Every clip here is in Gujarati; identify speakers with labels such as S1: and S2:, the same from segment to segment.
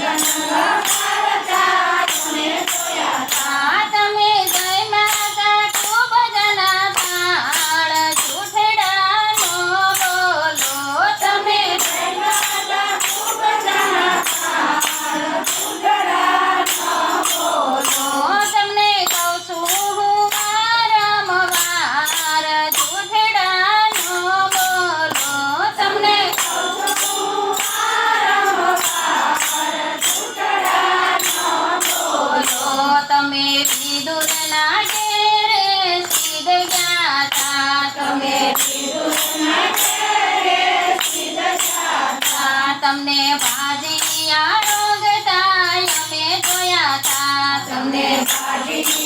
S1: Yaşlar તમને ભાજી આરોગતા અમે જોયા તા તમને ભાજી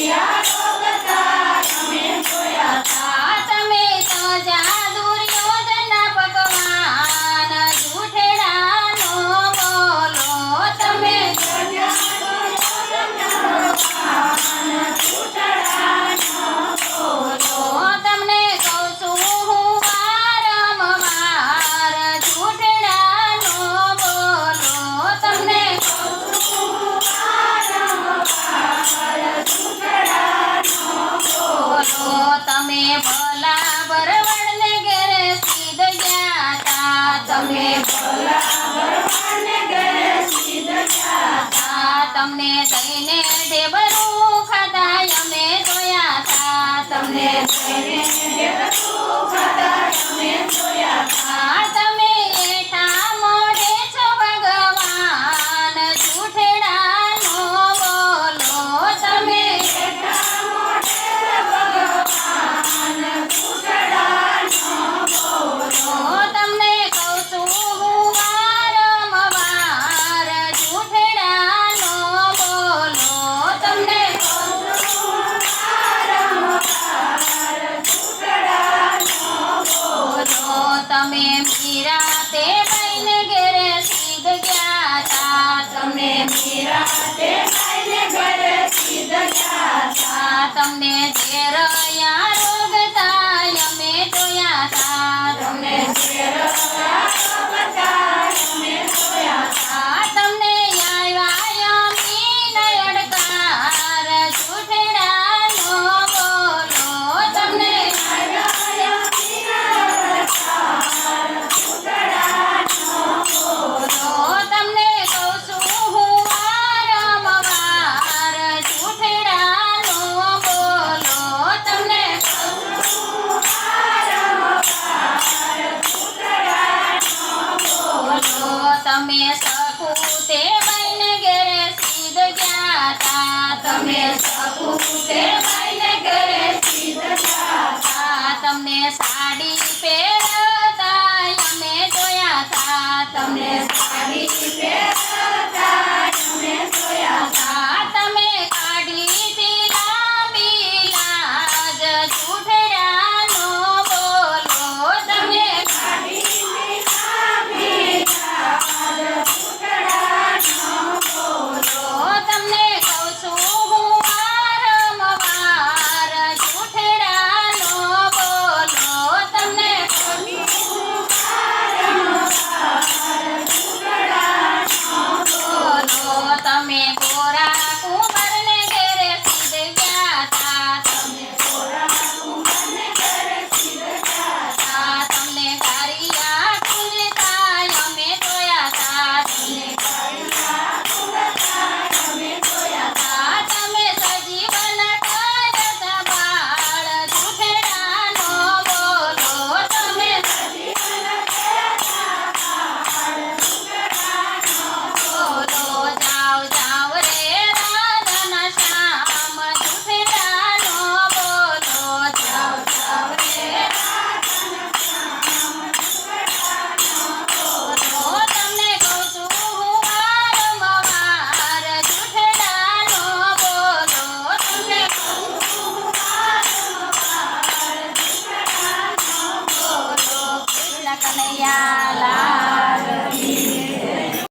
S1: ભલા બરવાડને ઘરે સીધ જાતા તમે ભલા બરવાડને ઘરે સીધ જાતા તમને થઈને ઢેબરું ખાતા અમે જોયા હતા તમને થઈને મે મેરા તેરૈને ગેર સીધ ગયા તમ્મે મેરા તેરૈને ગેર સીધ ગયા તમ્મે દેર તમને સાડી પે